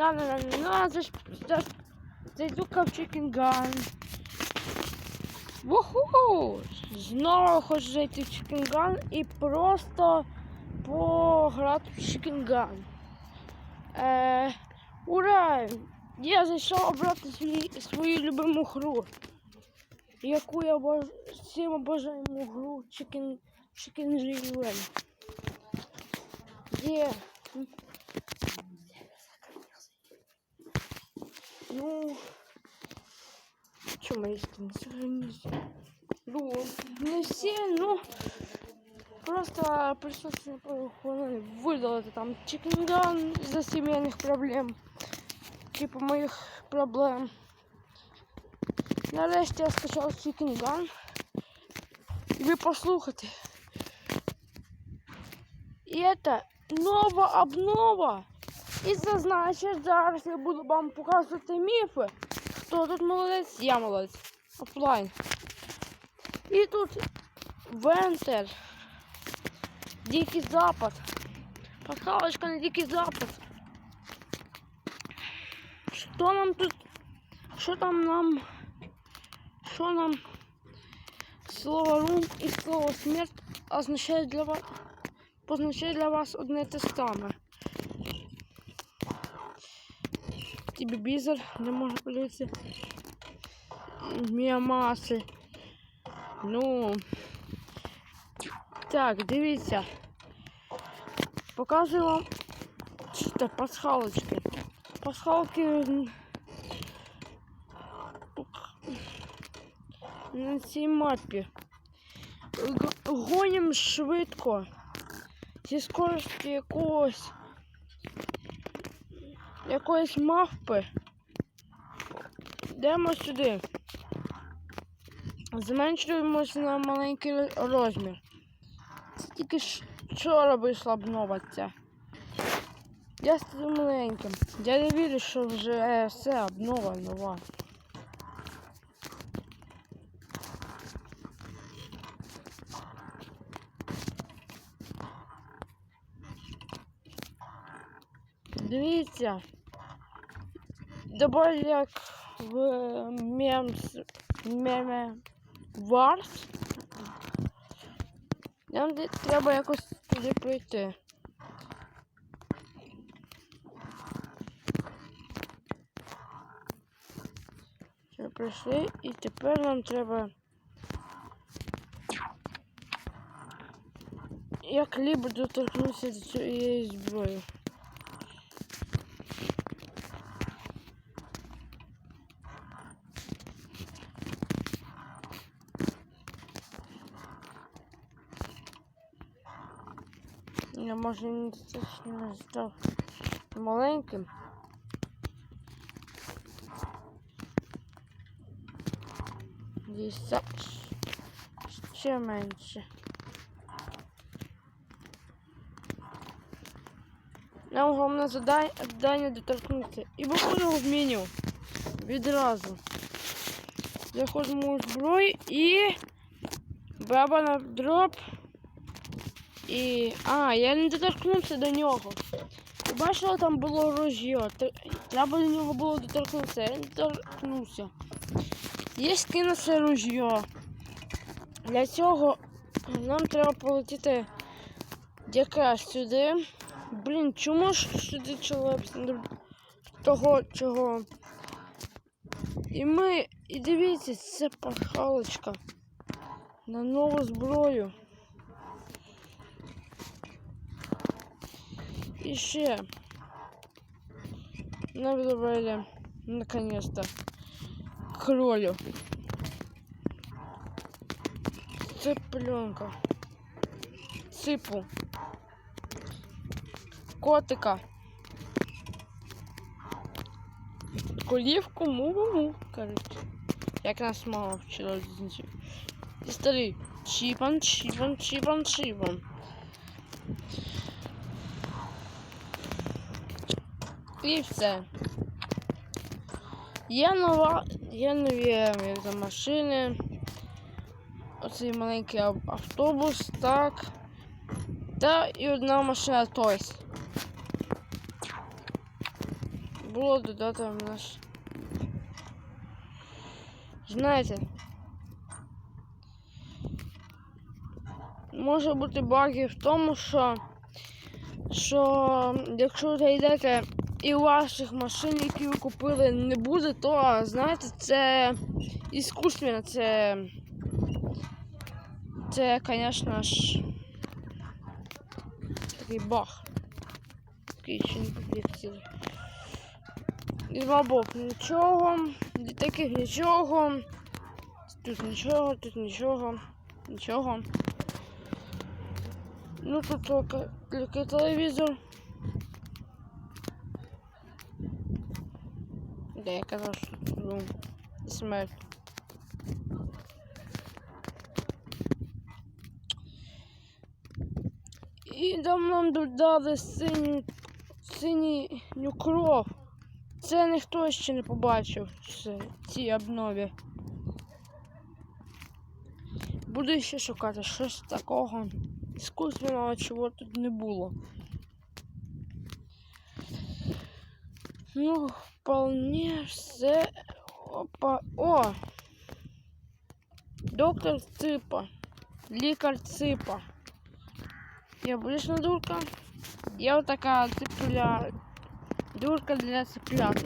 На, на, на, це ж, це ж, зайду-ка в Chicken Gun. Вуху! Знову хочу зайти в Chicken Gun і просто пограти в Chicken Gun. Е, ура! Я зайшов обрати свій, свою любиму гру. Яку я обож... всім обожаю гру Chicken, Chicken Run. Є. Ну, чому я там сохранюсь? Ну, не всі, ну, просто пришлось на пару хвилин видалити там чекінган за сімейних проблем. Типу моїх проблем. Нарешті я скачав чекінган. І ви послухайте. І це нова обнова. І це значить, зараз я буду вам показувати міфи. Хто тут молодець? Я молодець. Офлайн. І тут Вентер. Дикий Запад. Пасхалочка на Дикий Запад. Що нам тут? Що там нам? Що нам? Слово рун і слово смерть означає для вас позначає для вас одне те саме. Телевізор, де можна подивитися міамаси. Ну так, дивіться. Показую вам чисто пасхалочки. Пасхалки на цій мапі. Гонім швидко. Зі скорості якогось якоїсь мавпи. Йдемо сюди. Зменшуємося на маленький розмір. Це тільки вчора вийшла обнова ця. Я стаю маленьким. Я не вірю, що вже все обнова нова. Дивіться. Добавили як в мемс меме Варс. Нам треба якось туди пройти. Все, пройшли і тепер нам треба. Як лібо доторкнутися до цієї зброї. Я може не достатньо маленьким. Десь ще менше. Нам головне завдання доторкнутися. І виходимо в меню. Відразу. Заходимо у зброю і баба на дроп. І. А, я не доторкнувся до нього. Бачила, там було ружьо. Треба до нього було доторкнутися. Я не доторкнувся. Є скине це. Для цього нам треба полетіти якраз сюди. Блін, чому ж сюди чоловік того чого? І ми. І дивіться, це пахалочка на нову зброю. И ще добавили наконец-то кролю. Цыпленка. Цыпу. Котика. Колівку му-му-му, коротше. Як нас мама вчора. І старий. Чіпан, чіпан, чіпан, чіпан. І все. Є нова, є нові там, машини. Оцей маленький автобус, так. Та і одна машина Тойс. було додати в наш. Знаєте, може бути баги в тому, що, що якщо зайдете і ваших машин, які ви купили, не буде, то знаєте, це іскусственно, це. Це, звісно ж, такий баг. Такий ще не підлетіли. І бабок нічого, таких нічого. Тут нічого, тут нічого, нічого. Ну тут тільки телевізор. Де я казав, що ну, смерть. І там нам додали синю, синю кров. Це ніхто ще не побачив в цій обнові. Буду ще шукати щось такого іскусственного, чого тут не було. Ну, вполне все. Опа. О! Доктор Ципа. Лікар Ципа. Я будеш на дурка? Я вот такая цыпля. Дурка для цыплят.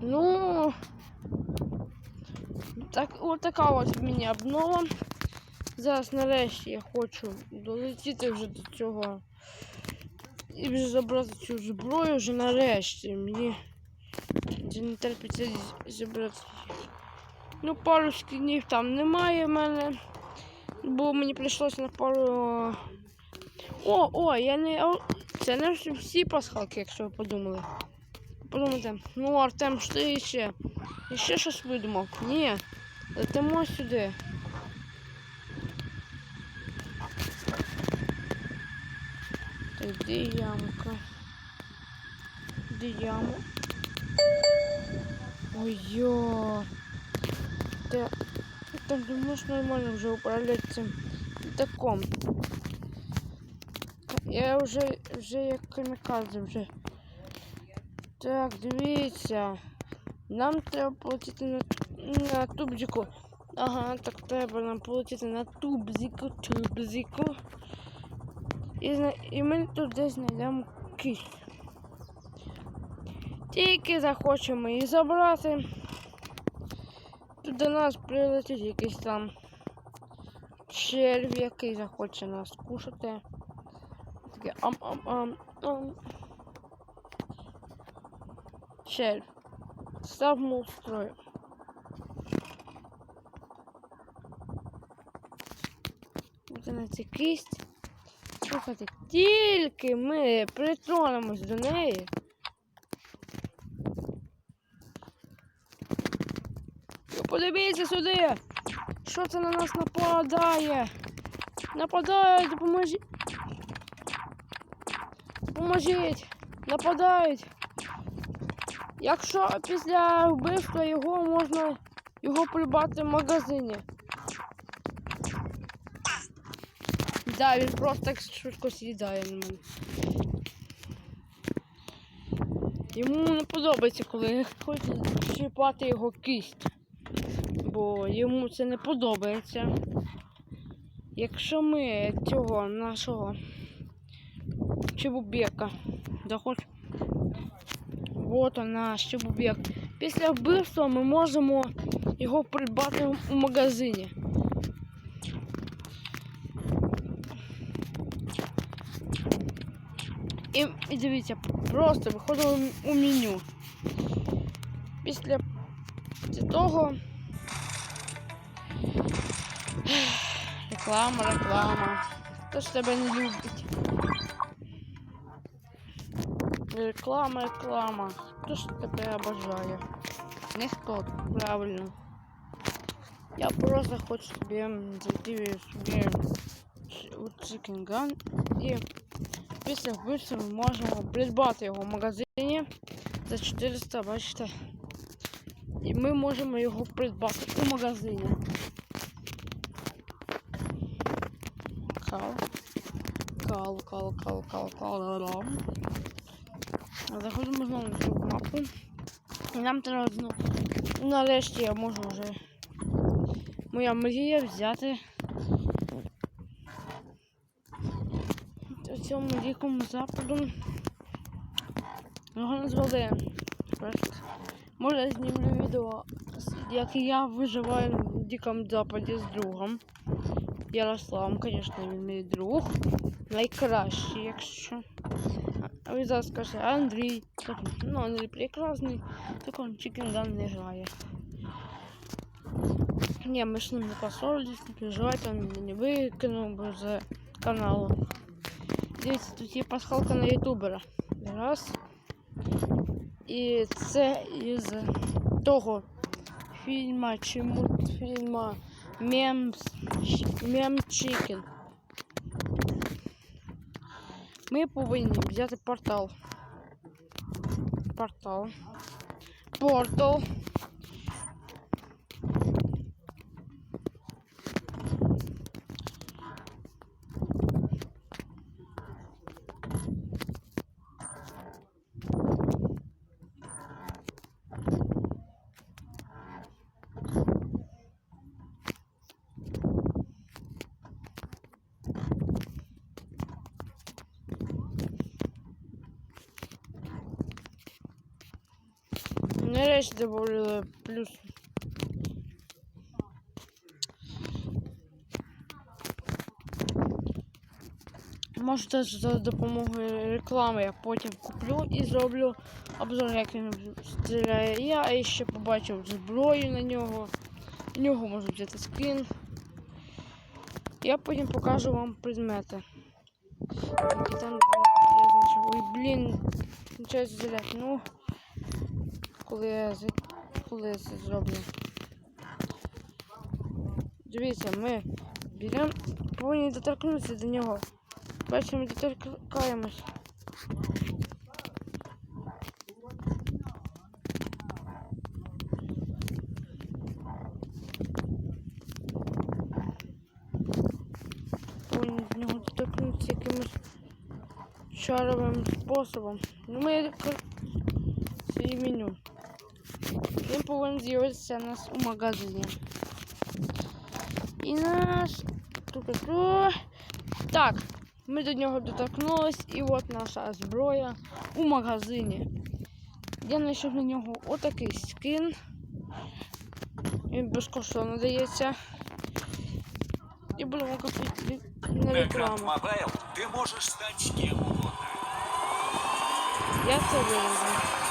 Ну, так, от така от в мене обнова. Зараз нарешті я хочу долетіти вже до цього. І вже забрати цю зброю вже нарешті. Мені вже не терпиться забрати. Ну, пару скінів там немає в мене. Бо мені прийшлося на пару. О, о, я не. Це не всі пасхалки, якщо ви подумали. Подумайте, ну Артем, що ти ще? І ще щось видумав? Ні. Летимо сюди. Де ямка? Де яма? Ой-йо. Ты, там ты можешь нормально уже управлять цим літаком. Я вже, вже як камікадзе вже. Так, дивіться. Нам треба полетіти на, на тубзику. Ага, так треба нам полетіти на тубзику, тубзику. І, і ми тут десь знайдемо кість. Тільки захочемо її забрати. Тут до нас прилетить якийсь там червь, який захоче нас кушати. Таке ам-ам-ам-ам. Червь. Став строю. Буде на цю кисть. Слухайте, тільки ми притронемось до неї. Ви Подивіться сюди! Що це на нас нападає? Нападають, допоможіть! Допоможіть! Нападають! Якщо після вбивства його можна його придбати в магазині. Да, він просто так швидко сідає на мене. Йому не подобається, коли хочуть чіпати його кість. Бо йому це не подобається. Якщо ми цього нашого чебубека захочемо. Вот он наш чебубек. Після вбивства ми можемо його придбати у магазині. І, і дивіться, просто виходимо у меню. Після того реклама, реклама. Хто ж тебе не любить? Реклама, реклама. Хто ж тебе обожає? Ніхто, правильно. Я просто хочу собі зайти собі у Chicken Gun і після вбивства ми можемо придбати його в магазині за 400, бачите. І ми можемо його придбати у магазині. Кава. кал, кал, кал, кал, кал. Заходимо знову на цю мапу. І нам треба знову. Нарешті я можу вже. Моя мрія взяти. В цьому дикому западу. Його назвали. Може я знімлю відео, як я виживаю в дикому западі з другом. Ярославом, звісно, він мій друг. Найкращий, якщо. А ви зараз скажете, Андрій. Ну, Андрій прекрасний, он Chicken Gun не грає. Ні, ми з ним не поссорились, не переживайте, він не викинув з каналу. Дивіться, тут є пасхалка на ютубера. Раз. І це із того фільма чи мультфільма Мем, Мем Чікен. Ми повинні взяти портал. Портал. Портал. Нарешті добавили плюс. Може теж за допомогою реклами я потім куплю і зроблю обзор, як він стріляє. Я ще побачив зброю на нього. В нього можу взяти скін. Я потім покажу вам предмети. Які там я знайшов. Ой, блін, нічого зряти. Ну, коли я, коли я це зроблю. Дивіться, ми беремо, повинні доторкнутися до нього. Перше ми доторкаємось. Якимось шаровим способом. Ну, ми це меню. Він повинен з'явитися у нас у магазині. І наш. Так, ми до нього доторкнулись, і от наша зброя у магазині. Я знайшов на нього отакий скин. Він безкоштовно дається. І будемо купити на На рекламу. Стать кем угодно. Я це вирізав.